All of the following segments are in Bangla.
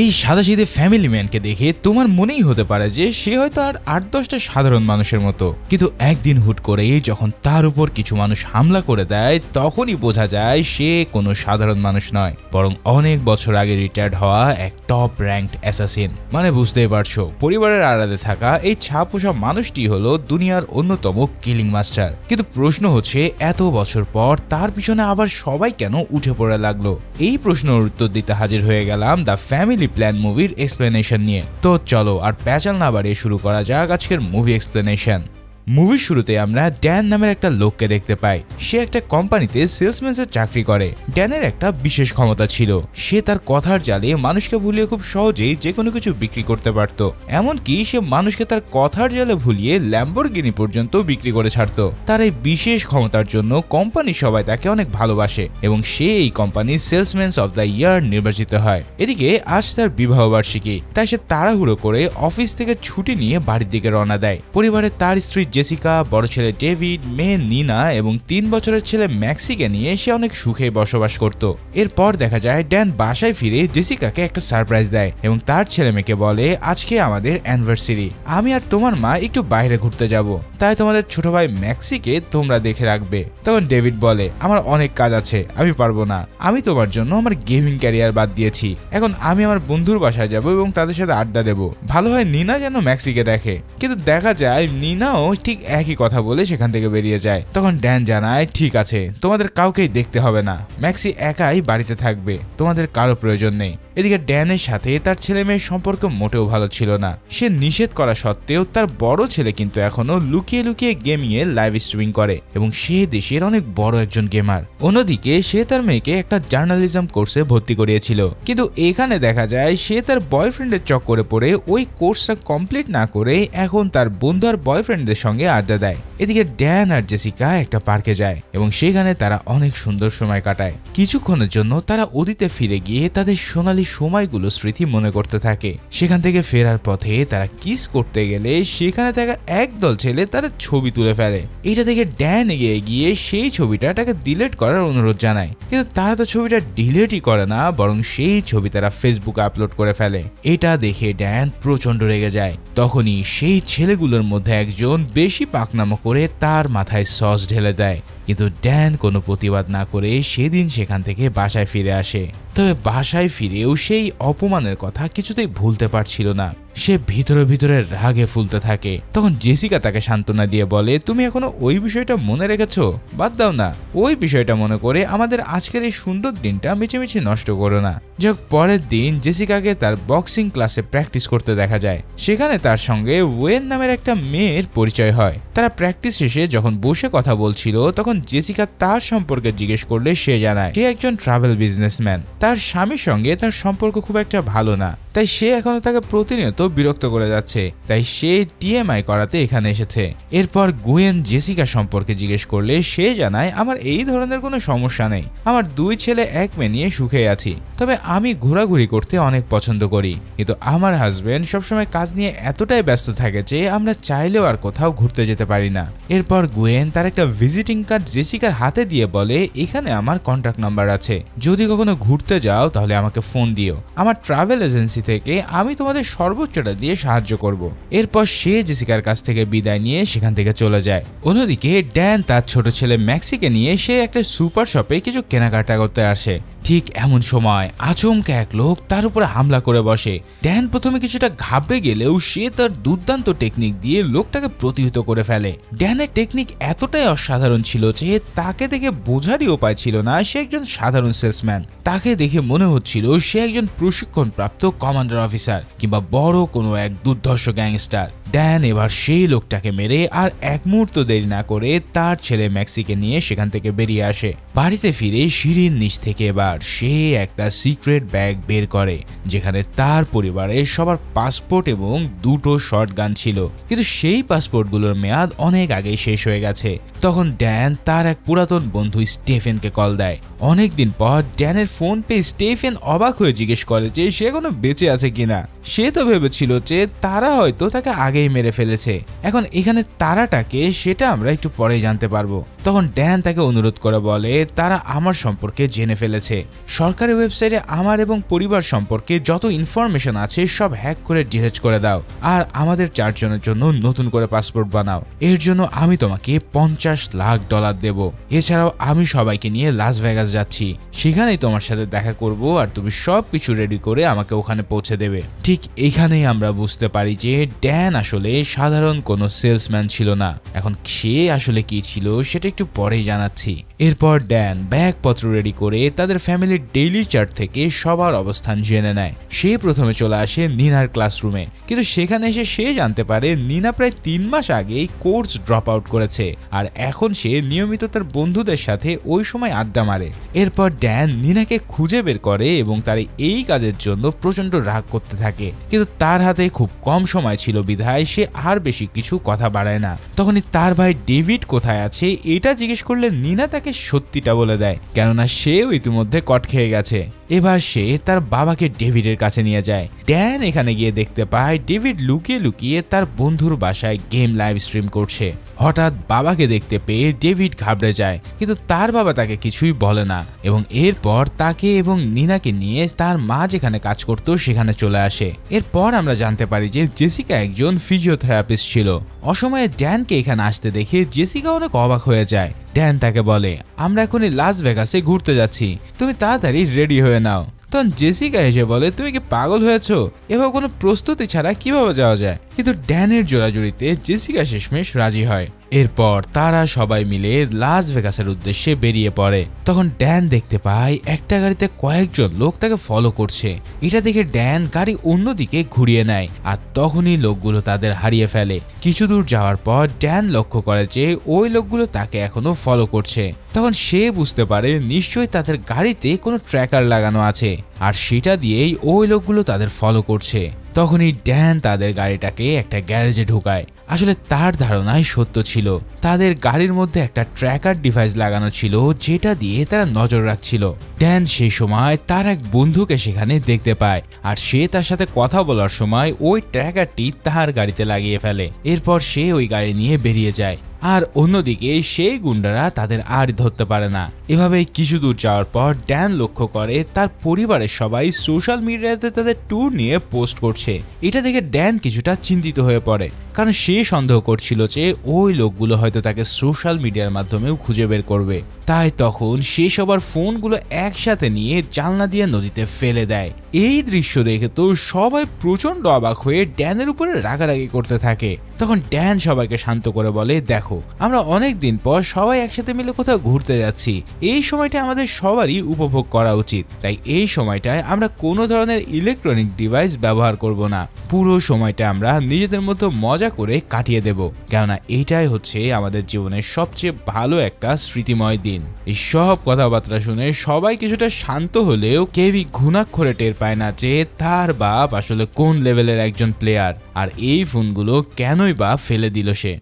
এই সাদাসিধে ফ্যামিলি ম্যানকে দেখে তোমার মনেই হতে পারে যে সে হয়তো আর আট দশটা সাধারণ মানুষের মতো। কিন্তু একদিন হুট করে যখন তার উপর কিছু মানুষ হামলা করে দেয়, তখনই বোঝা যায় সে কোনো সাধারণ মানুষ নয়। বরং অনেক বছর আগে রিটায়ার্ড হওয়া এক টপ র্যাঙ্কড অ্যাসাসিন মানে বুঝতেই পারছ, পরিবারের আড়ালে থাকা এই ছাপোষা মানুষটি হলো দুনিয়ার অন্যতম কিলিং মাস্টার কিন্তু প্রশ্ন হচ্ছে, এত বছর পর তার পিছনে আবার সবাই কেন উঠে পড়ে লাগল? এই প্রশ্নের উত্তর দিতে হাজির হয়ে গেলাম দ্য ফ্যামিলি প্ল্যান মুভির এক্সপ্লেনেশন নিয়ে। তো চলো আর প্যাচাল না বাড়িয়ে শুরু করা যাক আজকের মুভি এক্সপ্লেনেশন মুভির শুরুতে আমরা ড্যান নামের একটা লোককে দেখতে পাই। সে একটা কোম্পানিতে সেলসম্যানের চাকরি করে। ড্যানের একটা বিশেষ ক্ষমতা ছিল। সে তার কথার জালে মানুষকে ভুলিয়ে খুব সহজেই যে কোনো কিছু বিক্রি করতে পারত। এমনকি সে মানুষকে তার কথার জালে ভুলিয়ে ল্যাম্বরগিনি পর্যন্ত বিক্রি করে ছাড়ত। তার এই বিশেষ ক্ষমতার জন্য কোম্পানি সবাই তাকে অনেক ভালোবাসে এবং সে এই কোম্পানির সেলসম্যানস অফ দ্য ইয়ার নির্বাচিত হয়। এদিকে আজ তার বিবাহ বার্ষিকী তাই সে তাড়াহুড়ো করে অফিস থেকে ছুটি নিয়ে বাড়ির দিকে রওনা দেয়। পরিবারে তার স্ত্রী জেসিকা, বড় ছেলে ডেভিড, মেয়ে নিনা এবং তিন বছরের ছেলে ম্যাক্সিকে নিয়ে সে অনেক সুখে বসবাস করত। এরপর দেখা যায় ড্যান বাসায় ফিরে জেসিকাকে একটা সারপ্রাইজ দেয় এবং তার ছেলে মেয়েকে বলে, আজকে আমাদের অ্যানিভার্সারি। আমি আর তোমার মা একটু বাইরে ঘুরতে যাব। তাই তোমাদের ছোট ভাই ম্যাক্সিকে তোমরা দেখে রাখবে। তখন ডেভিড বলে, আমার অনেক কাজ আছে, আমি পারব না। আমি তোমার জন্য আমার গেমিং ক্যারিয়ার বাদ দিয়েছি। এখন আমি আমার বন্ধুর বাসায় যাব এবং তাদের সাথে আড্ডা দেব। ভালো হয় নিনা যেন ম্যাক্সিকে দেখে। কিন্তু দেখা যায় নিনাও ঠিক একই কথা বলে সেখান থেকে বেরিয়ে যায়। তখন ড্যান জানায়, ঠিক আছে, তোমাদের কাউকেই দেখতে হবে না। ম্যাক্সি একাই বাড়িতে থাকবে। তোমাদের কারও প্রয়োজন নেই। এদিকে ড্যানের সাথে তার ছেলে মেয়ের সম্পর্ক মোটেও ভালো ছিল না। সে নিষেধ করা সত্ত্বেও তার বড় ছেলে কিন্তু এখনও লুকিয়ে লুকিয়ে গেমিং এ লাইভ স্ট্রিমিং করে এবং সে দেশের অনেক বড় একজন গেমার অন্যদিকে সে তার মেয়েকে একটা জার্নালিজম কোর্সে ভর্তি করিয়েছিল। কিন্তু এখানে দেখা যায়, সে তার বয়ফ্রেন্ডের চক্করে পড়ে ওই কোর্সটা কমপ্লিট না করে এখন তার বন্ধু আর বয়ফ্রেন্ডদের সঙ্গে আড্ডা দেয়। এদিকে ড্যান আর জেসিকা একটা পার্কে যায় এবং সেখানে তারা অনেক সুন্দর সময় কাটায়। কিছুক্ষণের জন্য তারা অতীতে ফিরে গিয়ে তাদের সোনালী সময়গুলো স্মৃতি মনে করতে থাকে। সেখান থেকে ফেরার পথে তারা কিস করতে গেলে সেখানে থাকা একদল ছেলে তারা ছবি তুলে ফেলে। এটা দেখে ড্যান এগিয়ে গিয়ে সেই ছবিটা তাকে ডিলেট করার অনুরোধ জানায়। কিন্তু তারা তো ছবিটা ডিলেটই করে না, বরং সেই ছবি তারা ফেসবুকে আপলোড করে ফেলে। এটা দেখে ড্যান প্রচণ্ড রেগে যায়। তখনই সেই ছেলেগুলোর মধ্যে একজন বেশি পাকনামো করে তার মাথায় সস ঢেলে দেয়। কিন্তু ড্যান কোনো প্রতিবাদ না করে সেদিন সেখান থেকে বাসায় ফিরে আসে। তবে বাসায় ফিরেও সেই অপমানের কথা কিছুতেই ভুলতে পারছিল না। সে ভিতরে ভিতরে রাগে ফুলতে থাকে। তখন জেসিকা তাকে সান্ত্বনা দিয়ে বলে, তুমি এখনও ওই বিষয়টা মনে রেখেছো? বাদ দাও না। ওই বিষয়টা মনে করে আমাদের আজকের এই সুন্দর দিনটা মিছিমিছি নষ্ট করো না। যাক, পরের দিন জেসিকাকে তার বক্সিং ক্লাসে প্র্যাকটিস করতে দেখা যায়। সেখানে তার সঙ্গে ওয়েন নামের একটা মেয়ের পরিচয় হয়। তারা প্র্যাকটিস শেষে যখন বসে কথা বলছিল, তখন জেসিকা তার সম্পর্কে জিজ্ঞেস করলে সে জানায়, সে একজন ট্রাভেল বিজনেসম্যান তার স্বামীর সঙ্গে তার সম্পর্ক খুব একটা ভালো না। তাই সে এখনও তাকে প্রতিনিয়ত বিরক্ত করে যাচ্ছে। তাই সে টিএমআই করাতে এখানে এসেছে। এরপর গুয়েন জেসিকা সম্পর্কে জিজ্ঞেস করলে সে জানায়, আমার এই ধরনের কোনো সমস্যা নেই। আমার দুই ছেলে, এক মেয়ে নিয়ে সুখে আছি। তবে আমি ঘোরাঘুরি করতে অনেক পছন্দ করি। কিন্তু আমার হাজবেন্ড সবসময় কাজ নিয়ে এতটাই ব্যস্ত থাকে যে আমরা চাইলেও আর কোথাও ঘুরতে যেতে পারি না। এরপর গুয়েন তার একটা ভিজিটিং কার্ড জেসিকার হাতে দিয়ে বলে, এখানে আমার কন্ট্যাক্ট নাম্বার আছে। যদি কখনো ঘুরতে যাও, তাহলে আমাকে ফোন দিও। আমার ট্রাভেল এজেন্সি থেকে আমি তোমাদের সর্বোচ্চটা দিয়ে সাহায্য করব। এরপর সে জেসিকার কাছ থেকে বিদায় নিয়ে সেখান থেকে চলে যায়। অন্যদিকে ড্যান তার ছোট ছেলে ম্যাক্সিকে নিয়ে সে একটা সুপার শপে কিছু কেনাকাটা করতে আসে। ঠিক এমন সময় আচমকা এক লোক তার উপরে হামলা করে বসে। ড্যান প্রথমে কিছুটা ঘাবড়ে গেলেও সে তার দুর্দান্ত টেকনিক দিয়ে লোকটাকে প্রতিহত করে ফেলে। ড্যানের টেকনিক এতটাই অসাধারণ ছিল যে তাকে দেখে বোঝারই উপায় ছিল না, সে একজন সাধারণ সেলসম্যান তাকে দেখে মনে হচ্ছিল সে একজন প্রশিক্ষণপ্রাপ্ত কমান্ডার অফিসার কিংবা বড় কোনো এক দুর্ধর্ষ গ্যাংস্টার ড্যান এবার সেই লোকটাকে মেরে আর এক মুহূর্ত দেরি না করে তার ছেলে ম্যাক্সিকে নিয়ে সেখান থেকে বেরিয়ে আসে। বাড়িতে ফিরে শিরিন নিচ থেকে এবার সে একটা সিক্রেট ব্যাগ বের করে, যেখানে তার পরিবারের সবার পাসপোর্ট এবং দুটো শর্ট গান ছিল। কিন্তু সেই পাসপোর্টগুলোর মেয়াদ অনেক আগেই শেষ হয়ে গেছে। তখন ড্যান তার এক পুরাতন বন্ধু স্টেফেনকে কল দেয়। অনেকদিন পর ড্যানের ফোন পেয়ে স্টেফেন অবাক হয়ে জিজ্ঞেস করে যে সে কোনো বেঁচে আছে কিনা। সে তো ভেবেছিল যে তারা হয়তো তাকে আগেই মেরে ফেলেছে। এখন এখানে তারাটাকে সেটা আমরা একটু পরে জানতে পারব। তখন ড্যান তাকে অনুরোধ করে বলে, তারা আমার সম্পর্কে জেনে ফেলেছে। সরকারি ওয়েবসাইটে আমার এবং পরিবার সম্পর্কে যত ইনফরমেশন আছে সব হ্যাক করে ডিলেট করে দাও। আর আমাদের চারজনের জন্য নতুন করে পাসপোর্ট বানাও। এর জন্য আমি তোমাকে পঞ্চাশ লাখ ডলার দেব। এছাড়াও আমি সবাইকে নিয়ে লাস ভেগাস যাচ্ছি। সেখানেই তোমার সাথে দেখা করব আর তুমি সব কিছু রেডি করে আমাকে ওখানে পৌঁছে দেবে। ঠিক এখানেই আমরা বুঝতে পারি যে ড্যান আসলে সাধারণ কোনো সেলসম্যান ছিল না। এখন সে আসলে কি ছিল সেটা একটু পরেই জানাচ্ছি। এরপর ড্যান ব্যাগপত্র রেডি করে তাদের ফ্যামিলির ডেইলি চার্ট থেকে সবার অবস্থান জেনে নেয়। সে প্রথমে চলে আসে নিনার ক্লাসরুমে কিন্তু সেখানে এসে সে জানতে পারে নিনা প্রায় তিন মাস আগেই কোর্স ড্রপ আউট করেছে, আর এখন সে নিয়মিত তার বন্ধুদের সাথে ওই সময় আড্ডা মারে। এরপর ড্যান নিনাকে খুঁজে বের করে এবং তার এই কাজের জন্য প্রচণ্ড রাগ করতে থাকে, কিন্তু তার হাতে খুব কম সময় ছিল বিধায় সে আর বেশি কিছু কথা বাড়ায় না। তখনই তার ভাই ডেভিড কোথায় আছে এটা জিজ্ঞেস করলে নিনা তাকে সত্যিটা বলে দেয়, কেননা সেও ইতিমধ্যে কট খেয়ে গেছে। এবার সে তার বাবাকে ডেভিডের কাছে নিয়ে যায়। ড্যান এখানে গিয়ে দেখতে পায়, ডেভিড লুকিয়ে লুকিয়ে তার বন্ধুর বাসায় গেম লাইভ স্ট্রিম করছে। হঠাৎ বাবাকে দেখতে পেয়ে ডেভিড ঘাবড়ে যায়, কিন্তু তার বাবা তাকে কিছুই বলে না এবং এরপর তাকে এবং নিনাকে নিয়ে তার মা যেখানে কাজ করতো সেখানে চলে আসে। এরপর আমরা জানতে পারি যে জেসিকা একজন ফিজিওথেরাপিস্ট ছিল। অসময়ে ড্যানকে এখানে আসতে দেখে জেসিকা অনেক অবাক হয়ে যায়। ড্যান তাকে বলে, আমরা এখনই লাস ভেগাসে ঘুরতে যাচ্ছি। তুমি তাড়াতাড়ি রেডি হয়ে নাও। তখন জেসিকা এসে বলে, তুমি কি পাগল হয়েছো? এভাবে কোনো প্রস্তুতি ছাড়া কীভাবে যাওয়া যায়? কিন্তু ড্যানের জোড়াজুড়িতে জেসিকা শেষমেশ রাজি হয়। এরপর তারা সবাই মিলে লাস ভেগাসের উদ্দেশ্যে বেরিয়ে পড়ে। তখন ড্যান দেখতে পায় একটা গাড়িতে কয়েকজন লোক তাকে ফলো করছে। এটা দেখে ড্যান গাড়ি অন্যদিকে ঘুরিয়ে নেয় আর তখনই লোকগুলো তাদের হারিয়ে ফেলে। কিছু দূর যাওয়ার পর ড্যান লক্ষ্য করে যে ওই লোকগুলো তাকে এখনও ফলো করছে। তখন সে বুঝতে পারে নিশ্চয়ই তাদের গাড়িতে কোনো ট্র্যাকার লাগানো আছে আর সেটা দিয়েই ওই লোকগুলো তাদের ফলো করছে। তখনই ড্যান তাদের গাড়িটাকে একটা গ্যারেজে ঢুকায়। আসলে তার ধারণাই সত্য ছিল। তাদের গাড়ির মধ্যে একটা ট্র্যাকার ডিভাইস লাগানো ছিল, যেটা দিয়ে তারা নজর রাখছিল। ড্যান সেই সময় তার এক বন্ধুকে সেখানে দেখতে পায়, আর সে তার সাথে কথা বলার সময় ওই ট্র্যাকারটি তার গাড়িতে লাগিয়ে ফেলে। এরপর সে ওই গাড়ি নিয়ে বেরিয়ে যায়, আর অন্যদিকে সেই গুন্ডারা তাদের আর ধরতে পারে না। এভাবে কিছু দূর যাওয়ার পর ড্যান লক্ষ্য করে তার পরিবারের সবাই সোশ্যাল মিডিয়াতে তাদের ট্যুর নিয়ে পোস্ট করছে। এটা দেখে ড্যান কিছুটা চিন্তিত হয়ে পড়ে। কারণ সে সন্দেহ করছিল যে ওই লোকগুলো হয়তো তাকে সোশ্যাল মিডিয়ার মাধ্যমেও খুঁজে বের করবে। তাই তখন সে সবার ফোনগুলো একসাথে নিয়ে জানলা দিয়ে নদীতে ফেলে দেয়। এই দৃশ্য দেখে তো সবাই প্রচণ্ড অবাক হয়ে ড্যানের উপরে রাগারাগি করতে থাকে। তখন ড্যান সবাইকে শান্ত করে বলে, দেখো, আমরা অনেক দিন পর সবাই একসাথে মিলে কোথাও ঘুরতে যাচ্ছি। এই সময়টা আমাদের সবারই উপভোগ করা উচিত। তাই এই সময়টায় আমরা কোনো ধরনের ইলেকট্রনিক ডিভাইস ব্যবহার করব না। পুরো সময়টা আমরা নিজেদের মতো মজা করে কাটিয়ে দেব। কেননা এটাই হচ্ছে আমাদের জীবনের সবচেয়ে ভালো একটা স্মৃতিময় দিন। এই সব কথাবার্তা শুনে সবাই কিছুটা শান্ত হলেও কেউই ঘুণাক্ষরে টের পায় না যে তার বাপ আসলে কোন লেভেলের একজন প্লেয়ার আর এই ফোনগুলো কেনই বা ফেলে দিল সে।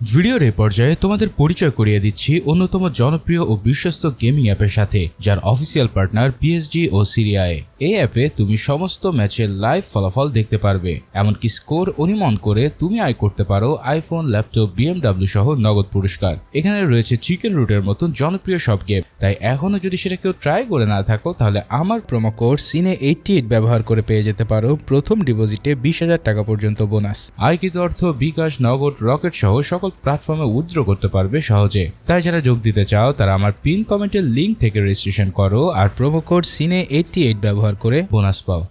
ভিডিওর এ পর্যায়ে তোমাদের পরিচয় করিয়ে দিচ্ছি অন্যতম জনপ্রিয় ও বিশ্বস্ত গেমিং অ্যাপের সাথে, যার অফিসিয়াল পার্টনার পিএসজি ও সিরিয়ায়। এই অ্যাপে তুমি সমস্ত ম্যাচের লাইভ ফলাফল দেখতে পারবে, এমনকি স্কোর অনুমান করে তুমি আয় করতে পারো আইফোন ল্যাপটপ বিএমডাব্লিউ সহ নগদ পুরস্কার। এখানে রয়েছে চিকেন রুটের মতন জনপ্রিয় সব গেম তাই এখনও যদি সেটা কেউ ট্রাই করে না থাকো, তাহলে আমার promo code cine eighty eight ব্যবহার করে পেয়ে যেতে পারো প্রথম ডিপোজিটে বিশ হাজার টাকা পর্যন্ত বোনাস আয়কৃত অর্থ বিকাশ, নগদ রকেট সহ সকল প্ল্যাটফর্মে উইথড্র করতে পারবে সহজে। তাই যারা যোগ দিতে চাও, তারা আমার পিন কমেন্টের লিঙ্ক থেকে রেজিস্ট্রেশন করো আর promo code cine eighty eight ব্যবহার করে বোনাস পাও।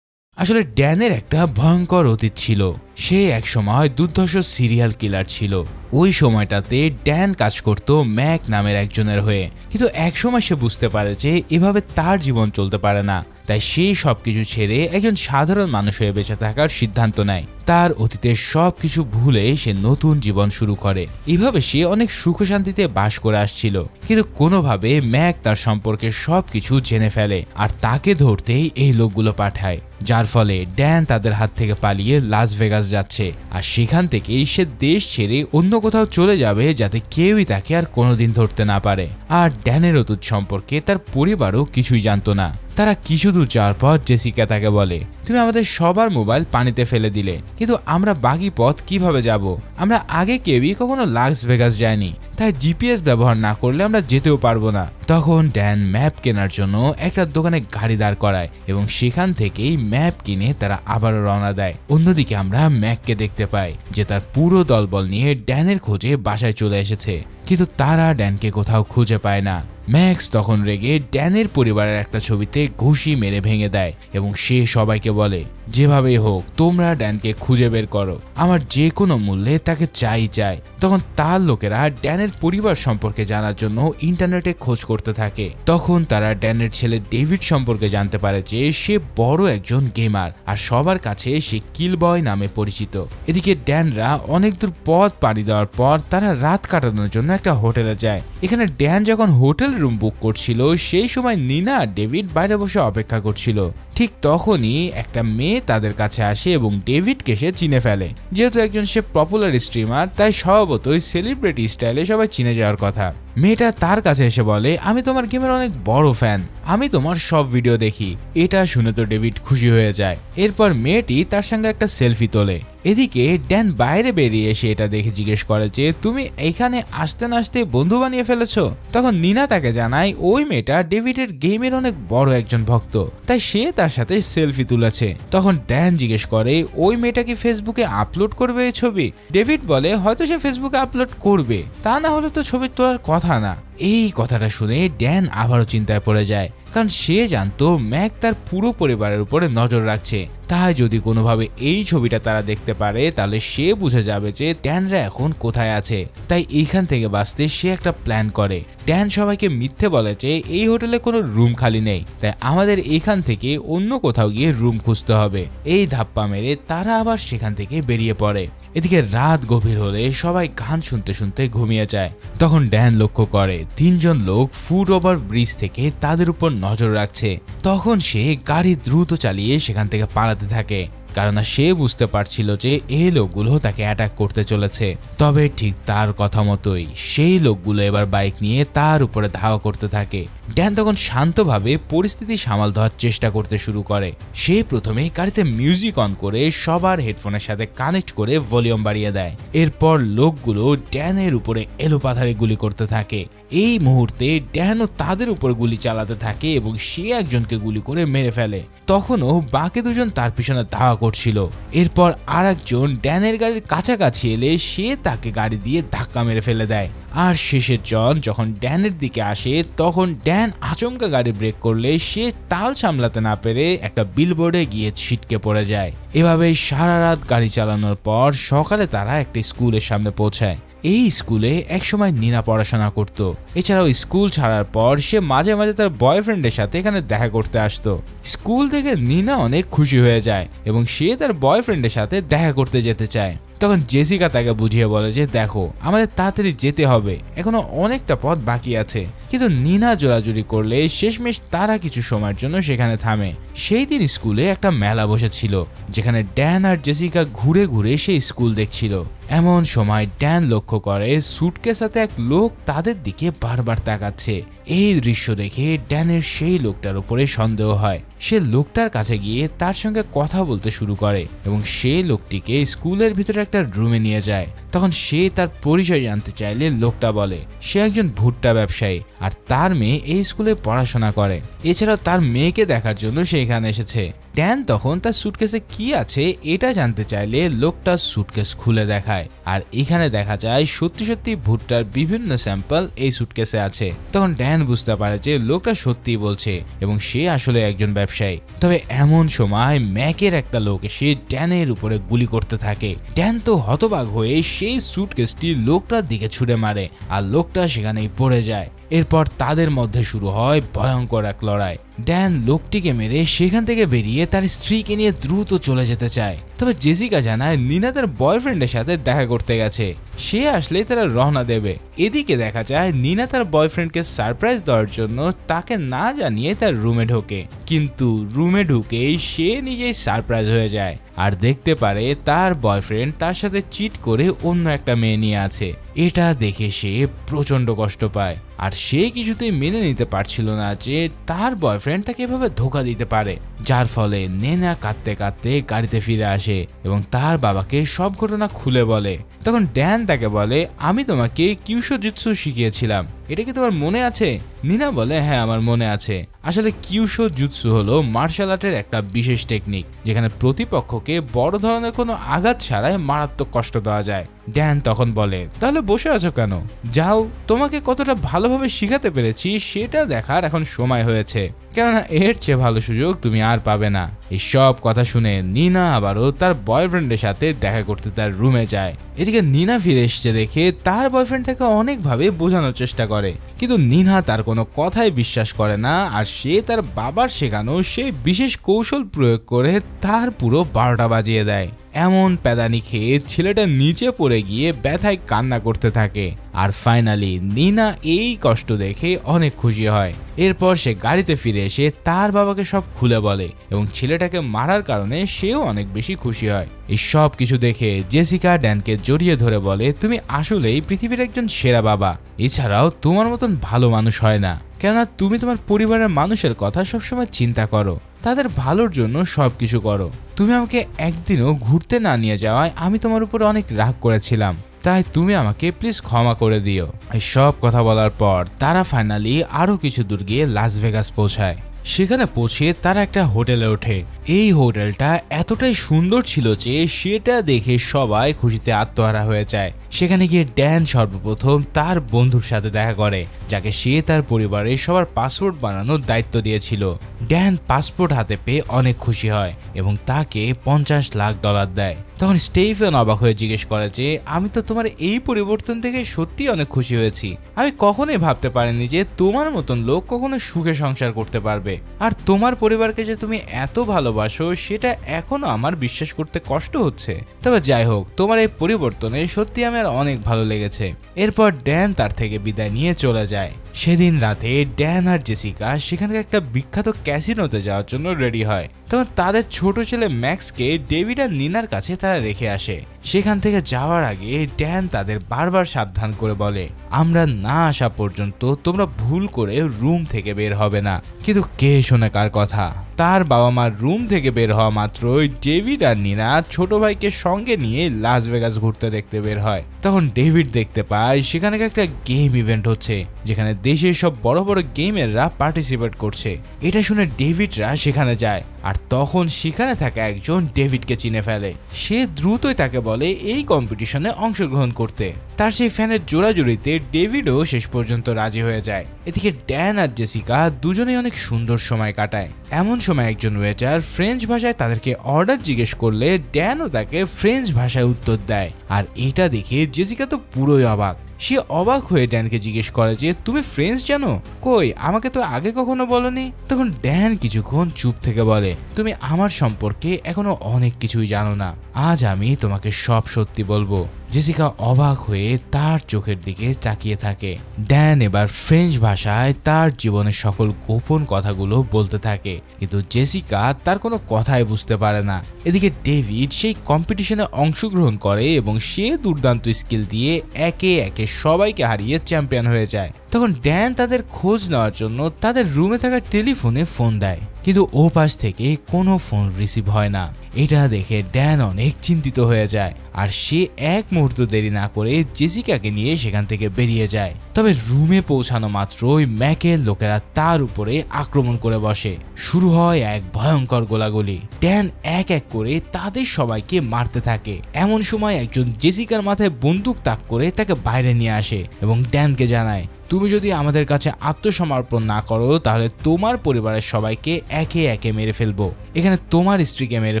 আসলে ড্যানের একটা ভয়ঙ্কর অতীত ছিল। সে এক সময় দুর্ধর্ষ সিরিয়াল কিলার ছিল। ওই সময়টাতে ড্যান কাজ করত ম্যাক নামের একজনের হয়ে। কিন্তু একসময় সে বুঝতে পারে যে এভাবে তার জীবন চলতে পারে না। তাই সেই সব কিছু ছেড়ে একজন সাধারণ মানুষ হয়ে বেঁচে থাকার সিদ্ধান্ত নেয়। তার অতীতের সব কিছু ভুলে সে নতুন জীবন শুরু করে। এভাবে সে অনেক সুখ শান্তিতে বাস করে আসছিল। কিন্তু কোনোভাবে ম্যাক তার সম্পর্কে সব কিছু জেনে ফেলে আর তাকে ধরতেই এই লোকগুলো পাঠায়। যার ফলে ড্যান তাদের হাত থেকে পালিয়ে লাস ভেগাস যাচ্ছে। আর সেখান থেকে সে দেশ ছেড়ে অন্য কোথাও চলে যাবে যাতে কেউই তাকে আর কোনোদিন ধরতে না পারে। আর ড্যানের অতুত সম্পর্কে তার পরিবারও কিছুই জানতো না। তারা কিছু দূর যাওয়ার পর জেসিকা তাকে বলে, তুমি আমাদের সবার মোবাইল পানিতে ফেলে দিলে, কিন্তু আমরা বাকি পথ কীভাবে যাব? আমরা আগে কেউই কখনো লাক্স ভেগাস যায়নি। তাই জিপিএস ব্যবহার না করলে আমরা যেতেও পারব না। তখন ড্যান ম্যাপ কেনার জন্য একটা দোকানে গাড়ি দাঁড় করায় এবং সেখান থেকেই ম্যাপ কিনে তারা আবারও রওনা দেয়। অন্যদিকে আমরা ম্যাককে দেখতে পাই, যে তার পুরো দলবল নিয়ে ড্যানের খোঁজে বাসায় চলে এসেছে। কিন্তু তারা ড্যানকে কোথাও খুঁজে পায় না। ম্যাক্স তখন রেগে ড্যানের পরিবারের একটা ছবিতে ঘুষি মেরে ভেঙে দেয় এবং সে সবাইকে বলে যেভাবেই হোক, তোমরা ড্যানকে খুঁজে বের করো। আমার যে কোনো মূল্যে তাকে চাই চাই তখন তার লোকেরা ড্যানের পরিবার সম্পর্কে জানার জন্য ইন্টারনেটে খোঁজ করতে থাকে। তখন তারা ড্যানের ছেলে ডেভিড সম্পর্কে জানতে পারে যে সে বড় একজন গেমার আর সবার কাছে সে কিলবয় নামে পরিচিত। এদিকে ড্যানরা অনেক দূর পথ পাড়ি দেওয়ার পর তারা রাত কাটানোর জন্য একটা হোটেলে যায়। এখানে ড্যান যখন হোটেল রুম বুক করছিল, সেই সময় নিনা ডেভিড বাইরে বসে অপেক্ষা করছিল। ঠিক তখনই একটা মেয়ে তাদের কাছে আসে এবং ডেভিডকে সে চিনে ফেলে। যেহেতু একজন সে পপুলার স্ট্রিমার তাই স্বভাবতই সেলিব্রিটি স্টাইলে সবাই চিনে যাওয়ার কথা। মেয়েটা তার কাছে এসে বলে, আমি তোমার গেমের অনেক বড় ফ্যান আমি তোমার সব ভিডিও দেখি। এটা শুনে তো ডেভিড খুশি হয়ে যায়। এরপর মেয়েটি তার সঙ্গে একটা সেলফি তোলে। এদিকে ড্যান বাইরে বেরিয়ে এসে এটা দেখে জিজ্ঞেস করে যে, তুমি এখানে আসতে না আসতে বন্ধু বানিয়ে ফেলেছো? তখন নিনা তাকে জানায়, ওই মেয়েটা ডেভিডের গেমের অনেক বড় একজন ভক্ত, তাই সে তার সাথে সেলফি তুলেছে। তখন ড্যান জিজ্ঞেস করে, ওই মেয়েটা কি ফেসবুকে আপলোড করবে এই ছবি? ডেভিড বলে, হয়তো সে ফেসবুকে আপলোড করবে, তা না হলে তো ছবি তোলার কথা না। এই কথাটা শুনে ড্যান আবারও চিন্তায় পড়ে যায়, কারণ সে জানতো ম্যাক তার পুরো পরিবারের উপরে নজর রাখছে। তাই যদি কোনোভাবে এই ছবিটা তারা দেখতে পারে, তাহলে সে বুঝে যাবে যে ড্যানরা এখন কোথায় আছে। তাই এইখান থেকে বাঁচতে সে একটা প্ল্যান করে। ড্যান সবাইকে মিথ্যে বলে যে এই হোটেলে কোনো রুম খালি নেই। তাই আমাদের এখান থেকে অন্য কোথাও গিয়ে রুম খুঁজতে হবে। এই ধাপ্পা মেরে তারা আবার সেখান থেকে বেরিয়ে পড়ে। এদিকে রাত গভীর হলে সবাই গান শুনতে শুনতে ঘুমিয়ে যায়। তখন ড্যান লক্ষ্য করে, তিনজন লোক ফুট ওভার ব্রিজ থেকে তাদের উপর নজর রাখছে। তখন সে গাড়ি দ্রুত চালিয়ে সেখান থেকে পালাতে থাকে। কারণ সে বুঝতে পারছিল যে এই লোকগুলো তাকে অ্যাটাক করতে চলেছে। তবে ঠিক তার কথা মতোই সেই লোকগুলো এবার বাইক নিয়ে তার উপরে ধাওয়া করতে থাকে। ড্যান তখন শান্তভাবে পরিস্থিতি সামাল দেওয়ার চেষ্টা করতে শুরু করে। সে প্রথমে গাড়িতে মিউজিক অন করে সবার হেডফোনের সাথে কানেক্ট করে ভলিউম বাড়িয়ে দেয়। এরপর লোকগুলো ড্যানের উপরে এলোপাথারে গুলি করতে থাকে। এই মুহূর্তে ড্যানও তাদের উপর গুলি চালাতে থাকে এবং সে একজনকে গুলি করে মেরে ফেলে। তখনও বাকি দুজন তার পিছনে ধাওয়া করছিল। এরপর আর একজন ড্যানের গাড়ির কাছাকাছি এলে সে তাকে গাড়ি দিয়ে ধাক্কা মেরে ফেলে দেয়। আর শেষের জন যখন ড্যানের দিকে আসে, তখন ড্যান আচমকা গাড়ি ব্রেক করলে সে তাল সামলাতে না পেরে একটা বিলবোর্ডে গিয়ে ছিটকে পড়ে যায়। এভাবে সারা রাত গাড়ি চালানোর পর সকালে তারা একটি স্কুলের সামনে পৌঁছায়। এই স্কুলে একসময় নীনা পড়াশোনা করত। এছাড়াও স্কুল ছাড়ার পর সে মাঝে মাঝে তার বয়ফ্রেন্ডের সাথে এখানে দেখা করতে আসতো। স্কুল থেকে নীনা অনেক খুশি হয়ে যায় এবং সে তার বয়ফ্রেন্ডের সাথে দেখা করতে যেতে চায়। তখন জেসিকা তাকে বুঝিয়ে বলে যে, দেখো, আমাদের তাড়াতাড়ি যেতে হবে। এখনও অনেকটা পথ বাকি আছে। কিন্তু নিনা জোরাজুরি করলে শেষমেশ তারা কিছু সময়ের জন্য সেখানে থামে। সেই দিন স্কুলে একটা মেলা বসেছিল, যেখানে ড্যান আর জেসিকা ঘুরে ঘুরে সেই স্কুল দেখছিল। এমন সময় ড্যান লক্ষ্য করে সুটকেস সাথে এক লোক তাদের দিকে বারবার তাকাচ্ছে। এই দৃশ্য দেখে ড্যানের সেই লোকটার উপরে সন্দেহ হয়। সে লোকটার কাছে গিয়ে তার সঙ্গে কথা বলতে শুরু করে এবং সেই লোকটিকে স্কুলের ভিতরে একটা রুমে নিয়ে যায়। তখন সে তার পরিচয় জানতে চাইলে লোকটা বলে, সে একজন ভুট্টা ব্যবসায়ী। আর তার মেয়ে এই স্কুলে পড়াশোনা করে। এছাড়াও তার মেয়েকে দেখার জন্য সে এখানে এসেছে। ড্যান তখন তার সুটকেসে কি আছে এটা জানতে চাইলে লোকটা সুটকেস খুলে দেখায়। আর এখানে দেখা যায় সত্যি সত্যি ভুট্টার বিভিন্ন স্যাম্পল এই সুটকেসে আছে। তখন ড্যান বুঝতে পারে যে লোকটা সত্যি বলছে এবং সে আসলে একজন ব্যবসায়ী। তবে এমন সময় ম্যাকের একটা লোক এসে ড্যানের উপরে গুলি করতে থাকে। ড্যান তো হতবাক হয়ে সেই সুটকেসটি লোকটার দিকে ছুড়ে মারে। আর লোকটা সেখানেই পড়ে যায়। এরপর তাদের মধ্যে শুরু হয় ভয়ঙ্কর এক লড়াই। ড্যান লোকটিকে মেরে সেখান থেকে বেরিয়ে তার স্ত্রীকে নিয়ে দ্রুত চলে যেতে চায়। তবে জেসিকা জানায় নিনা তার বয়ফ্রেন্ডের সাথে দেখা করতে গেছে। সে আসলেই তারা রওনা দেবে। এদিকে দেখা যায় নিনা তার বয়ফ্রেন্ডকে সারপ্রাইজ দেওয়ার জন্য তাকে না জানিয়ে তার রুমে ঢোকে। কিন্তু রুমে ঢুকেই সে নিজেই সারপ্রাইজ হয়ে যায়। আর দেখতে পারে তার বয়ফ্রেন্ড তার সাথে চিট করে অন্য একটা মেয়ে নিয়ে আছে। এটা দেখে সে প্রচণ্ড কষ্ট পায়। আর সে কিছুতেই মেনে নিতে পারছিল না যে তার বয়ফ্রেন্ড তাকে এভাবে ধোকা দিতে পারে। যার ফলে নেনা কাঁদতে কাঁদতে গাড়িতে ফিরে আসে এবং তার বাবাকে সব ঘটনা খুলে বলে। তখন ড্যান তাকে বলে, আমি তোমাকে কিউশো জুৎসু শিখিয়েছিলাম। এটা কি তোমার মনে আছে? নিনা বলে হ্যাঁ আমার মনে আছে। আসলে কিউশো জুৎসু হলো মার্শাল আর্টের একটা বিশেষ টেকনিক, যেখানে প্রতিপক্ষকে বড় ধরনের কোনো আঘাত ছাড়াই মারাত্মক কষ্ট দেওয়া যায়। ড্যান তখন বলে, তাহলে বসে আছো কেন? যাও, তোমাকে কতটা ভালোভাবে শিখাতে পেরেছি, সেটা দেখার এখন সময় হয়েছে। কেননা এর চেয়ে ভালো সুযোগ তুমি আর পাবে না। এই সব কথা শুনে নিনা আবারও তার বয়ফ্রেন্ডের সাথে দেখা করতে তার রুমে যায়। এদিকে নিনা ফিরে এসছে দেখে তার বয়ফ্রেন্ড তাকে অনেকভাবে বোঝানোর চেষ্টা করে। কিন্তু নিনা তার কোনো কথাই বিশ্বাস করে না আর সে তার বাবার শেখানো সেই বিশেষ কৌশল প্রয়োগ করে তার পুরো বারোটা বাজিয়ে দেয়। এমন প্যাদানি খেয়ে ছেলেটা নিচে পড়ে গিয়ে ব্যথায় কান্না করতে থাকে। আর ফাইনালি নিনা এই কষ্ট দেখে অনেক খুশি হয়। এরপর সে গাড়িতে ফিরে এসে তার বাবাকে সব খুলে বলে এবং ছেলেটাকে মারার কারণে সেও অনেক বেশি খুশি হয়। এই সব কিছু দেখে জেসিকা ড্যানকে জড়িয়ে ধরে বলে, তুমি আসলেই পৃথিবীর একজন সেরা বাবা। এছাড়াও তোমার মতন ভালো মানুষ হয় না। কেননা তুমি তোমার পরিবারের মানুষের কথা সবসময় চিন্তা করো। তাদের ভালোর জন্য সব কিছু করো। তুমি আমাকে একদিনও ঘুরতে না নিয়ে যাওয়ায় আমি তোমার উপর অনেক রাগ করেছিলাম। তাই তুমি আমাকে প্লিজ ক্ষমা করে দিও। সব কথা বলার পর তারা ফাইনালি আরও কিছু দূর গিয়ে লাস ভেগাস পৌঁছায়। সেখানে পৌঁছে তারা একটা হোটেলে ওঠে। এই হোটেলটা এতটাই সুন্দর ছিল যে সেটা দেখে সবাই খুশিতে আত্মহারা হয়ে যায়। সেখানে গিয়ে ড্যান সর্বপ্রথম তার বন্ধুর সাথে দেখা করে, যাকে সে তার পরিবারে সবার পাসপোর্ট বানানোর দায়িত্ব দিয়েছিল। ড্যান পাসপোর্ট হাতে পেয়ে অনেক খুশি হয় এবং তাকে পঞ্চাশ লাখ ডলার দেয়। তখন স্টেফেন অবাক হয়ে জিজ্ঞেস করে যে, আমি তো তোমার এই পরিবর্তন থেকে সত্যি অনেক খুশি হয়েছি। আমি কখনোই ভাবতে পারিনি যে তোমার মতন লোক কখনো সুখে সংসার করতে পারবে। আর তোমার পরিবারকে যে তুমি এত ভালোবাসো, সেটা এখনও আমার বিশ্বাস করতে কষ্ট হচ্ছে। তবে যাই হোক, তোমার এই পরিবর্তনে সত্যি আমার অনেক ভালো লেগেছে। এরপর ড্যান তার থেকে বিদায় নিয়ে চলে যায়। সেদিন রাতে ড্যান আর জেসিকা সেখানকার একটা বিখ্যাত ক্যাসিনোতে যাওয়ার জন্য রেডি হয়। তখন তাদের ছোট ছেলে ম্যাক্সকে ডেভিড আর নিনার কাছে তারা রেখে আসে। সেখান থেকে যাওয়ার আগে ড্যান তাদের বারবার সাবধান করে বলে, আমরা না আসা পর্যন্ত তোমরা ভুল করে রুম থেকে বের হবে না। কিন্তু কে শোনে কার কথা? তার বাবা মার রুম থেকে বের হওয়া মাত্রই ডেভিড আর নিনা ছোট ভাইকে সঙ্গে নিয়ে লাস ভেগাস ঘুরতে দেখতে বের হয়। তখন ডেভিড দেখতে পায়, সেখানে একটা গেম ইভেন্ট হচ্ছে, যেখানে দেশের সব বড় বড় গেমেররা পার্টিসিপেট করছে। এটা শুনে ডেভিডরা সেখানে যায়, আর তখন সেখানে থাকা একজন ডেভিডকে চিনে ফেলে। সে দ্রুতই তাকে বলে এই কম্পিটিশনে অংশগ্রহণ করতে। তার সেই ফ্যানের জোড়াজুড়িতে ডেভিডও শেষ পর্যন্ত রাজি হয়ে যায়। এদিকে ড্যান আর জেসিকা দুজনেই অনেক সুন্দর সময় কাটায়। এমন সময় একজন ওয়েটার ফ্রেঞ্চ ভাষায় তাদেরকে অর্ডার জিজ্ঞেস করলে ড্যানও তাকে ফ্রেঞ্চ ভাষায় উত্তর দেয়। আর এটা দেখে জেসিকা তো পুরোই অবাক। সে অবাক হয়ে ড্যানকে জিজ্ঞেস করে যে, তুমি ফ্রেন্ডস জানো? কই, আমাকে তো আগে কখনো বলনি। তখন ড্যান কিছুক্ষণ চুপ থেকে বলে, তুমি আমার সম্পর্কে এখনও অনেক কিছুই জানো না। আজ আমি তোমাকে সব সত্যি বলব। জেসিকা অবাক হয়ে তার চোখের দিকে তাকিয়ে থাকে। ড্যান এবার ফ্রেঞ্চ ভাষায় তার জীবনের সকল গোপন কথাগুলো বলতে থাকে। কিন্তু জেসিকা তার কোনো কথাই বুঝতে পারে না। এদিকে ডেভিড সেই কম্পিটিশনে অংশগ্রহণ করে এবং সে দুর্দান্ত স্কিল দিয়ে একে একে সবাইকে হারিয়ে চ্যাম্পিয়ন হয়ে যায়। তখন ড্যান তাদের খোঁজ নেওয়ার জন্য তাদের রুমে থাকা টেলিফোনে ফোন দেয়। কিন্তু ও পাশ থেকে কোনো ফোন রিসিভ হয় না। এটা দেখে ড্যান অনেক চিন্তিত হয়ে যায় আর সে এক মুহূর্ত দেরি না করে জেসিকাকে নিয়ে সেখান থেকে বেরিয়ে যায়। তবে রুমে পৌঁছানো মাত্রই ম্যাকের লোকেরা তার উপরে আক্রমণ করে বসে। শুরু হয় এক ভয়ঙ্কর গোলাগুলি। ড্যান এক এক করে তাদের সবাইকে মারতে থাকে। এমন সময় একজন জেসিকার মাথায় বন্দুক তাক করে তাকে বাইরে নিয়ে আসে এবং ড্যানকে জানায় তুমি যদি আমাদের কাছে আত্মসমর্পণ না করো, তাহলে তোমার পরিবারের সবাইকে একে একে মেরে ফেলব। এখানে তোমার স্ত্রীকে মেরে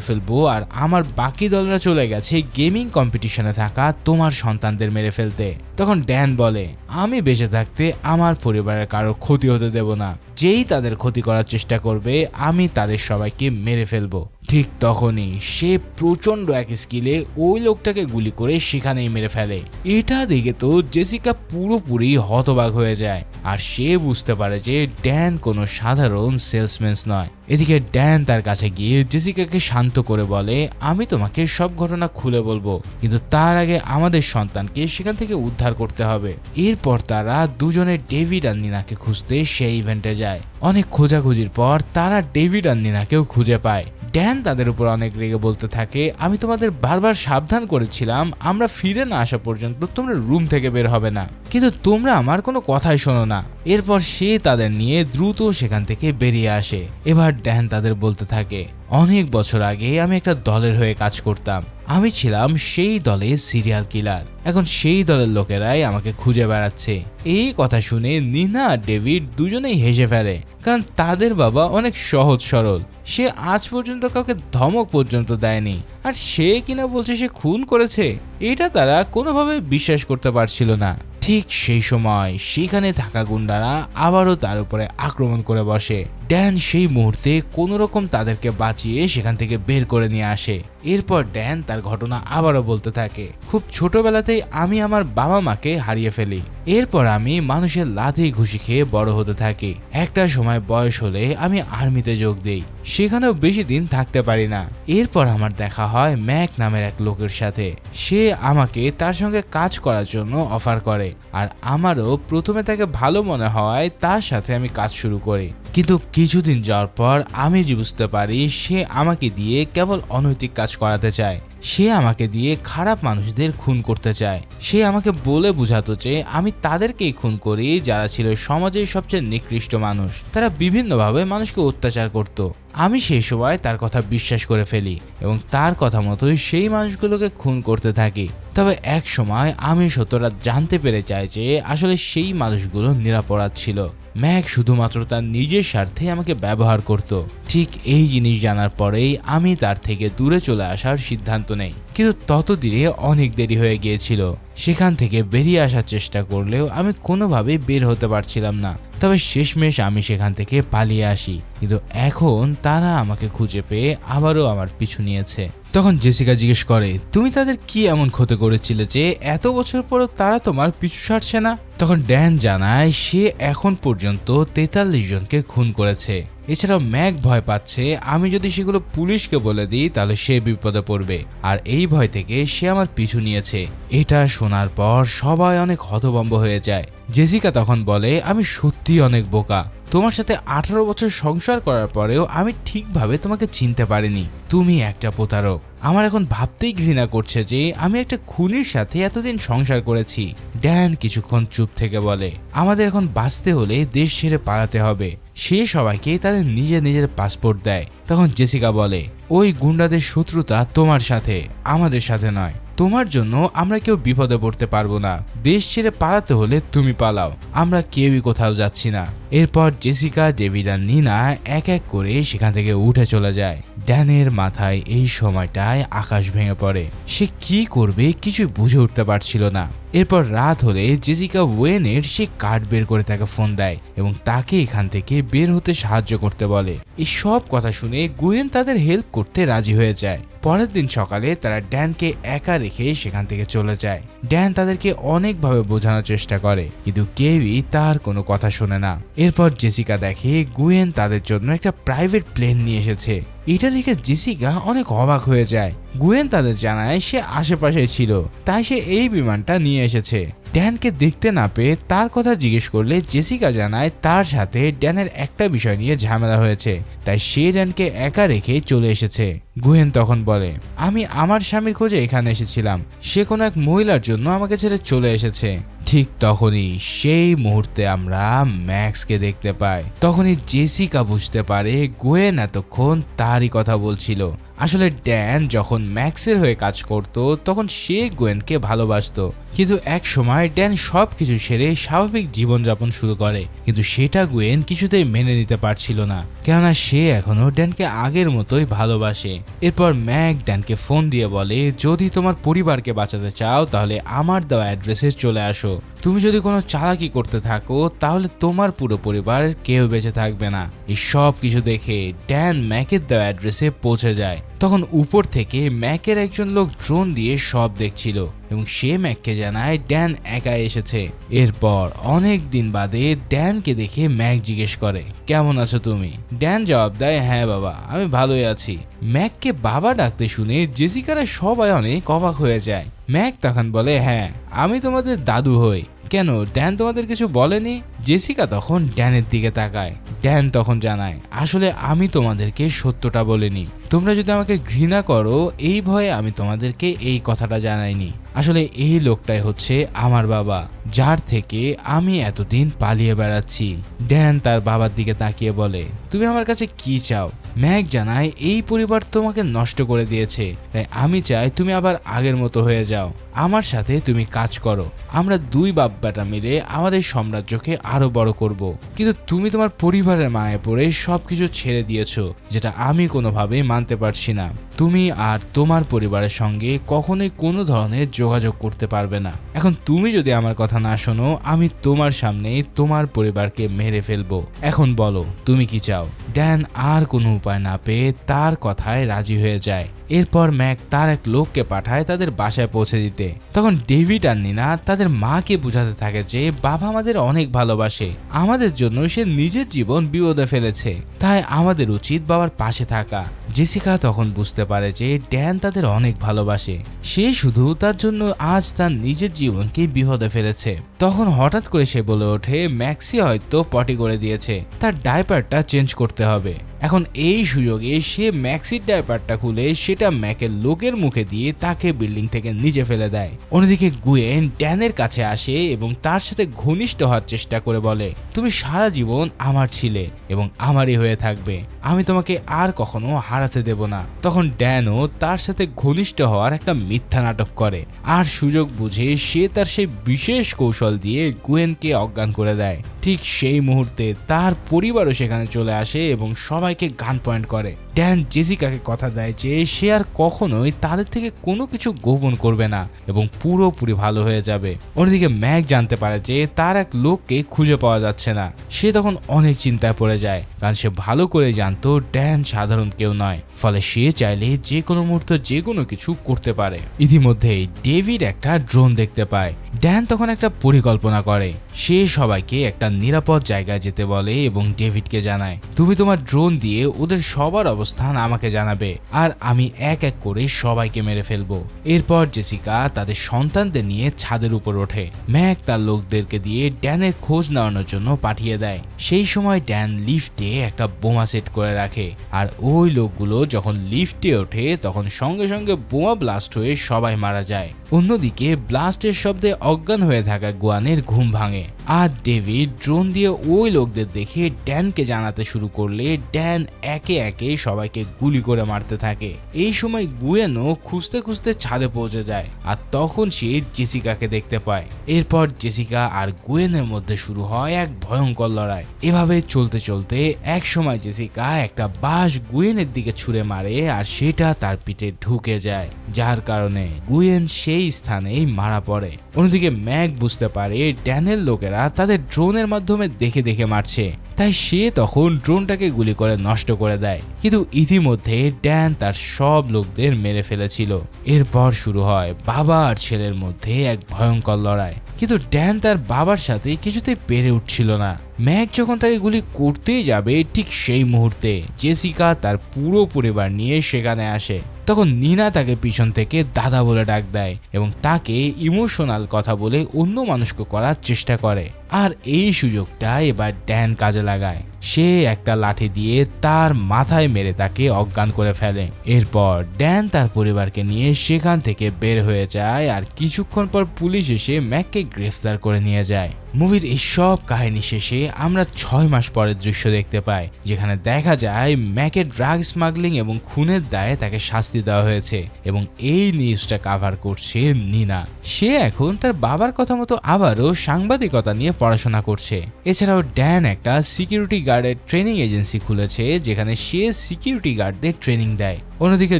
ফেলব আর আমার বাকি দলরা চলে গেছে গেমিং কম্পিটিশনে থাকা তোমার সন্তানদের মেরে ফেলতে। তখন ড্যান বলে আমি বেঁচে থাকতে আমার পরিবারের কারও ক্ষতি হতে দেব না। যেই তাদের ক্ষতি করার চেষ্টা করবে, আমি তাদের সবাইকে মেরে ফেলব। ঠিক তখনই সে প্রচণ্ড এক স্কিলে ওই লোকটাকে গুলি করে সেখানেই মেরে ফেলে। এটা দেখে তো জেসিকা পুরোপুরি হতবাক হয়ে যায়। আর সে বুঝতে পারে যে ড্যান কোনো সাধারণ সেলসম্যান নয়। এদিকে ড্যান তার কাছে গিয়ে জেসিকাকে শান্ত করে বলে, আমি তোমাকে সব ঘটনা খুলে বলব, কিন্তু তার আগে আমাদের সন্তানকে সেখান থেকে উদ্ধার করতে হবে। এরপর তারা দুজনে ডেভিড আর নিনাকে খুঁজতে সেই ইভেন্টে যায়। অনেক খোঁজাখুঁজির পর তারা ডেভিড আর নিনাকেও খুঁজে পায়। ড্যান তাদের উপর অনেক রেগে বলতে থাকে, আমি তোমাদের বারবার সাবধান করেছিলাম, আমরা ফিরে না আসা পর্যন্ত তোমরা রুম থেকে বের হবে না। কিন্তু তোমরা আমার কোনো কথাই শোনো না। এরপর সে তাদের নিয়ে দ্রুত সেখান থেকে বেরিয়ে আসে। এবার ড্যান তাদের বলতে থাকে, অনেক বছর আগে আমি একটা দলের হয়ে কাজ করতাম। আমি ছিলাম সেই দলের সিরিয়াল কিলার এখন সেই দলের লোকেরাই আমাকে খুঁজে বেড়াচ্ছে। এই কথা শুনে নিনা আর ডেভিড দুজনেই হেসে ফেলে। কারণ তাদের বাবা অনেক সহজ সরল। সে আজ পর্যন্ত কাউকে ধমক পর্যন্ত দেয়নি। আর সে কিনা বলছে সে খুন করেছে, এটা তারা কোনোভাবে বিশ্বাস করতে পারছিল না। ঠিক সেই সময় সেখানে থাকা গুন্ডারা আবারও তার উপরে আক্রমণ করে বসে। ড্যান সেই মুহূর্তে কোনো রকম তাদেরকে বাঁচিয়ে সেখান থেকে বের করে নিয়ে আসে। এরপর ড্যান তার ঘটনা আবারও বলতে থাকে। খুব ছোটবেলাতেই আমি আমার বাবা মাকে হারিয়ে ফেলি। এরপর আমি মানুষের লাথি ঘুষি খেয়ে বড় হতে থাকি। একটা সময় বয়স হলে আমি আর্মিতে যোগ দিই। সেখানেও বেশি দিন থাকতে পারি না। এরপর আমার দেখা হয় ম্যাক নামের এক লোকের সাথে। সে আমাকে তার সঙ্গে কাজ করার জন্য অফার করে। আর আমারও প্রথমে তাকে ভালো মনে হওয়ায় তার সাথে আমি কাজ শুরু করি। কিন্তু কিছুদিন যাওয়ার পর আমি যে বুঝতে পারি, সে আমাকে দিয়ে কেবল অনৈতিক কাজ করাতে চায়। সে আমাকে দিয়ে খারাপ মানুষদের খুন করতে চায়। সে আমাকে বলে বুঝাতো যে, আমি তাদেরকেই খুন করি যারা ছিল সমাজের সবচেয়ে নিকৃষ্ট মানুষ। তারা বিভিন্নভাবে মানুষকে অত্যাচার করত। আমি সেই সময় তার কথা বিশ্বাস করে ফেলি এবং তার কথা মতোই সেই মানুষগুলোকে খুন করতে থাকি। তবে এক সময় আমি সত্যটা জানতে পেরে চাই যে, আসলে সেই মানুষগুলো নিরাপরাধ ছিল। ম্যাক শুধুমাত্র তার নিজের স্বার্থে আমাকে ব্যবহার করত। ঠিক এই জিনিস জানার পরেই আমি তার থেকে দূরে চলে আসার সিদ্ধান্ত নেই। কিন্তু ততদিনে অনেক দেরি হয়ে গিয়েছিল। সেখান থেকে বেরিয়ে আসার চেষ্টা করলেও আমি কোনোভাবেই বের হতে পারছিলাম না। তবে শেষমেশ আমি সেখান থেকে পালিয়ে আসি। কিন্তু এখন তারা আমাকে খুঁজে পেয়ে আবারও আমার পিছু নিয়েছে। তখন জেসিকা জিজ্ঞেস করে, তুমি তাদের কি এমন ক্ষতি করেছিলে যে এত বছর পরও তারা তোমার পিছু ছাড়ছে না? তখন ড্যান জানায়, সে এখন পর্যন্ত তেতাল্লিশ জনকে খুন করেছে। এছাড়াও ম্যাক ভয় পাচ্ছে। আমি যদি সেগুলো পুলিশকে বলে দিই, তাহলে সে বিপদে পড়বে। আর এই ভয় থেকে সে আমার পিছু নিয়েছে। এটা শোনার পর সবাই অনেক হতভম্ব হয়ে যায়। জেসিকা তখন বলে, আমি সত্যি অনেক বোকা। তোমার সাথে আঠারো বছর সংসার করার পরেও আমি ঠিকভাবে তোমাকে চিনতে পারিনি। তুমি একটা প্রতারক। আমার এখন ভাবতেই ঘৃণা করছে যে আমি একটা খুনির সাথে এতদিন সংসার করেছি। ড্যান কিছুক্ষণ চুপ থেকে বলে, আমাদের এখন বাঁচতে হলে দেশ ছেড়ে পালাতে হবে। সে সবাইকে তাদের নিজের নিজের পাসপোর্ট দেয়। তখন জেসিকা বলে, ওই গুন্ডাদের শত্রুতা তোমার সাথে, আমাদের সাথে নয়। তোমার জন্য আমরা কেউ বিপদে পড়তে পারব না। দেশ ছেড়ে পালাতে হলে তুমি পালাও। আমরা কেউই কোথাও যাচ্ছি না। এরপর জেসিকা, ডেভিড আর নিনা এক এক করে সেখান থেকে উঠে চলে যায়। ড্যানের মাথায় এই সময়টায় আকাশ ভেঙে পড়ে। সে কি করবে কিছুই বুঝে উঠতে পারছিল না। এরপর রাত হলে জেসিকা ওয়েনের সে কার্ড বের করে তাকে ফোন দেয় এবং তাকে এখান থেকে বের হতে সাহায্য করতে বলে। এই সব কথা শুনে গুয়েন তাদের হেল্প করতে রাজি হয়ে যায়। পরের দিন সকালে তারা ড্যানকে একা রেখে সেখান থেকে চলে যায়। ড্যান তাদেরকে অনেকভাবে বোঝানোর চেষ্টা করে, কিন্তু কেউই তার কোনো কথা শোনে না। এরপর জেসিকা দেখে গুয়েন তাদের জন্য একটা প্রাইভেট প্লেন নিয়ে এসেছে। এটা দেখে জেসিকা অনেক অবাক হয়ে যায়। গুয়েন তাদের জানায় সে আশেপাশে ছিল, তাই সে এই বিমানটা নিয়ে এসেছে। ড্যানকে দেখতে না পেয়ে তার কথা জিজ্ঞেস করলে জেসিকা জানায় তার সাথে ড্যানের একটা বিষয় নিয়ে ঝামেলা হয়েছে, তাই সে ড্যানকে একা রেখে চলে এসেছে। গুহেন তখন বলে, আমি আমার স্বামীর খোঁজে এখানে এসেছিলাম। সে কোনো এক মহিলার জন্য আমাকে ছেড়ে চলে এসেছে। ঠিক তখনই সেই মুহূর্তে আমরা ম্যাক্সকে দেখতে পাই। তখনই জেসিকা বুঝতে পারে গোয়েন এতক্ষণ তারই কথা বলছিল। আসলে ড্যান যখন ম্যাক্সের হয়ে কাজ করত, তখন সে গোয়েনকে ভালোবাসতো। কিন্তু এক সময় ড্যান সব কিছু সেরে স্বাভাবিক জীবনযাপন শুরু করে, কিন্তু সেটা গুয়েন কিছুতেই মেনে নিতে পারছিল না, কেননা সে এখনও ড্যানকে আগের মতোই ভালোবাসে। এরপর ম্যাক ড্যানকে ফোন দিয়ে বলে, যদি তোমার পরিবারকে বাঁচাতে চাও, তাহলে আমার দেওয়া অ্যাড্রেসে চলে আসো। তুমি যদি কোনো চালাকি করতে থাকো, তাহলে তোমার পুরো পরিবার কেউ বেঁচে থাকবে না। এই সব কিছু দেখে ড্যান ম্যাকের দেওয়া অ্যাড্রেসে পৌঁছে যায়। তখন উপর থেকে ম্যাকের একজন লোক ড্রোন দিয়ে সব দেখছিল এবং সে ম্যাককে জানায়, ড্যান একা এসেছে। এরপর অনেক দিন বাদে ড্যানকে দেখে ম্যাক জিজ্ঞেস করে, কেমন আছো তুমি? ড্যান জবাব দেয় হ্যাঁ বাবা, আমি ভালোই আছি। ম্যাককে বাবা ডাকতে শুনে জেসিকারা সবাই অনেক অবাক হয়ে যায়। ম্যাক তখন বলে হ্যাঁ আমি তোমাদের দাদু হই। কেন? ড্যান তোমাদের কিছু বলেনি? জেসিকা তখন ড্যানের দিকে তাকায়। ড্যান তখন জানায়, আসলে আমি তোমাদেরকে সত্যটা বলিনি। তোমরা যদি আমাকে ঘৃণা করো, এই ভয়ে আমি তোমাদেরকে এই কথাটা জানাইনি। আসলে এই লোকটাই হচ্ছে আমার বাবা, যার থেকে আমি এতদিন পালিয়ে বেড়াচ্ছি। ড্যান তার বাবার দিকে তাকিয়ে বলে, তুমি আমার কাছে কি চাও? ম্যাক জানায়, এই পরিবার তোমাকে নষ্ট করে দিয়েছে, তাই আমি চাই তুমি আবার আগের মতো হয়ে যাও। আমার সাথে তুমি কাজ করো। আমরা দুই বাপ বেটা মিলে আমাদের সাম্রাজ্যকে আরও বড় করব। কিন্তু তুমি তোমার পরিবারের মায়ে পড়ে সবকিছু ছেড়ে দিয়েছ, যেটা আমি কোনোভাবেই মানতে পারছি না। তুমি আর তোমার পরিবারের সঙ্গে কখনোই কোনো ধরনের যোগাযোগ করতে পারবে না। এখন তুমি যদি আমার কথা না শোনো, আমি তোমার সামনে তোমার পরিবারকে মেরে ফেলব। এখন বলো, তুমি কি চাও? ড্যান আর কোনো উপায় না পেয়ে তার কথায় রাজি হয়ে যায়। এরপর ম্যাক তার এক লোককে পাঠায় তাদের বাসায় পৌঁছে দিতে। তখন ডেভিড আর নিনা তাদের মাকে বোঝাতে থাকে যে বাবা আমাদের অনেক ভালোবাসে। আমাদের জন্য সে নিজের জীবন বিপদে ফেলেছে। তাই আমাদের উচিত বাবার পাশে থাকা। জেসিকা তখন বুঝতে পারে যে ড্যান তাদের অনেক ভালোবাসে। সে শুধু তার জন্য আজ তার নিজের জীবনকে বিপদে ফেলেছে। তখন হঠাৎ করে সে বলে ওঠে, ম্যাক্সি হয়তো পটি করে দিয়েছে, তার ডাইপারটা চেঞ্জ করতে হবে। এখন এই সুযোগে সে ম্যাক্সির ডাইপারটা খুলে সেটা ম্যাকের লোকের মুখে দিয়ে তাকে বিল্ডিং থেকে নিচে ফেলে দেয়। অন্যদিকে গুয়েন ড্যানের কাছে আসে এবং তার সাথে ঘনিষ্ঠ হওয়ার চেষ্টা করে বলে, তুমি সারা জীবন আমার ছিলে এবং আমারই হয়ে থাকবে। আমি তোমাকে আর কখনো হারাতে দেব না। তখন ড্যানও তার সাথে ঘনিষ্ঠ হওয়ার একটা মিথ্যা নাটক করে। আর সুযোগ বুঝে সে তার সেই বিশেষ কৌশল দিয়ে গুয়েনকে অজ্ঞান করে দেয়। ঠিক সেই মুহূর্তে তার পরিবারও সেখানে চলে আসে এবং সবাইকে গান পয়েন্ট করে। ড্যান জেসিকাকে কথা দেয় যে, সে আর কখনোই তাদের থেকে কোনো কিছু গোপন করবে না এবং পুরোপুরি ভালো হয়ে যাবে। অন্যদিকে ম্যাক জানতে পারে যে, তার এক লোককে খুঁজে পাওয়া যাচ্ছে না। সে তখন অনেক চিন্তায় পড়ে যায়, কারণ সে ভালো করে জানতো ড্যান সাধারণ কেউ নয়। ফলে সে চাইলে যে কোনো মুহূর্তে যে কোনো কিছু করতে পারে। ইতিমধ্যেই ডেভিড একটা ড্রোন দেখতে পায়। ড্যান তখন একটা পরিকল্পনা করে। সে সবাইকে একটা নিরাপদ জায়গায় যেতে বলে এবং ডেভিডকে জানায়, তুমি তোমার ড্রোন দিয়ে ওদের সবার অবস্থান আমাকে জানাবে আর আমি এক এক করে সবাইকে মেরে ফেলব। এরপর জেসিকা তাদের সন্তানদের নিয়ে ছাদের উপর ওঠে। ম্যাক তার লোকদেরকে দিয়ে ড্যানের খোঁজ নেওয়ানোর জন্য পাঠিয়ে দেয়। সেই সময় ড্যান লিফটে একটা বোমা সেট করে রাখে আর ওই লোকগুলো যখন লিফটে ওঠে তখন সঙ্গে সঙ্গে বোমা ব্লাস্ট হয়ে সবাই মারা যায়। অন্যদিকে ব্লাস্টের শব্দে অজ্ঞান হয়ে থাকা গোয়ানের ঘুম ভাঙে। আর ডেভিড ড্রোন দিয়ে ওই লোকদের দেখে ড্যানকে জানাতে শুরু করলে ড্যান একে একে সবাইকে গুলি করে মারতে থাকে। এই সময় গুয়েনও খুঁজতে খুঁজতে ছাদে পৌঁছে যায় আর তখন সে জেসিকাকে দেখতে পায়। এরপর জেসিকা আর গুয়েনের মধ্যে শুরু হয় এক ভয়ঙ্কর লড়াই। এভাবে চলতে চলতে এক সময় জেসিকা একটা বাঁশ গুয়েনের দিকে ছুঁড়ে মারে আর সেটা তার পিঠে ঢুকে যায়। যার কারণে গুয়েন সেই স্থানেই মারা পড়ে। অন্যদিকে ম্যাক বুঝতে পারে ড্যানের লোকেরা তাদের ড্রোনের মাধ্যমে দেখে দেখে মারছে। তাই সে তখন ড্রোনটাকে গুলি করে নষ্ট করে দেয়। কিন্তু ইতিমধ্যে ড্যান তার সব লোকদের মেরে ফেলেছিল। এরপর শুরু হয় বাবা আর ছেলের মধ্যে এক ভয়ঙ্কর লড়াই। কিন্তু ড্যান তার বাবার সাথে কিছুতেই পেরে উঠছিল না। ম্যাক যখন তাকে গুলি করতেই যাবে ঠিক সেই মুহূর্তে জেসিকা তার পুরো পরিবার নিয়ে সেখানে আসে। তখন নিনা তাকে পিছন থেকে দাদা বলে ডাক দেয় এবং তাকে ইমোশনাল কথা বলে অন্য মানুষকে করার চেষ্টা করে। আর এই সুযোগটা এবার ড্যান কাজে লাগায়। সে একটা লাঠি দিয়ে তার মাথায় মেরে তাকে অজ্ঞান করে ফেলে। এরপর ড্যান তার পরিবারকে নিয়ে সেখান থেকে বের হয়ে যায় আর কিছুক্ষণ পর পুলিশ এসে ম্যাককে গ্রেফতার করে নিয়ে যায়। মুভির এই সব কাহিনী শেষে আমরা ছয় মাস পরের দৃশ্য দেখতে পাই, যেখানে দেখা যায় ম্যাকের ড্রাগ স্মাগলিং এবং খুনের দায়ে তাকে শাস্তি দেওয়া হয়েছে এবং এই নিউজটা কাভার করছে নিনা। সে এখন তার বাবার কথা মতো আবারও সাংবাদিকতা নিয়ে পড়াশোনা করছে। এছাড়াও ড্যান একটা সিকিউরিটি গার্ডের ট্রেনিং এজেন্সি খুলেছে, যেখানে সে সিকিউরিটি গার্ডদের ট্রেনিং দেয়। অন্যদিকে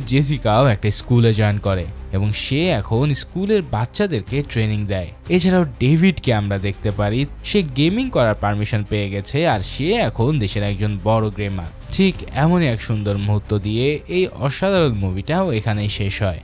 জেসিকাও একটা স্কুলে জয়েন করে। এবং সে এখন স্কুলের বাচ্চাদেরকে ট্রেনিং দেয়। এছাড়াও ডেভিডকে আমরা দেখতে পারি, সে গেমিং করার পারমিশন পেয়ে গেছে আর সে এখন দেশের একজন বড় গ্রেমার ঠিক এমনই এক সুন্দর মুহূর্ত দিয়ে এই অসাধারণ মুভিটাও এখানেই শেষ হয়।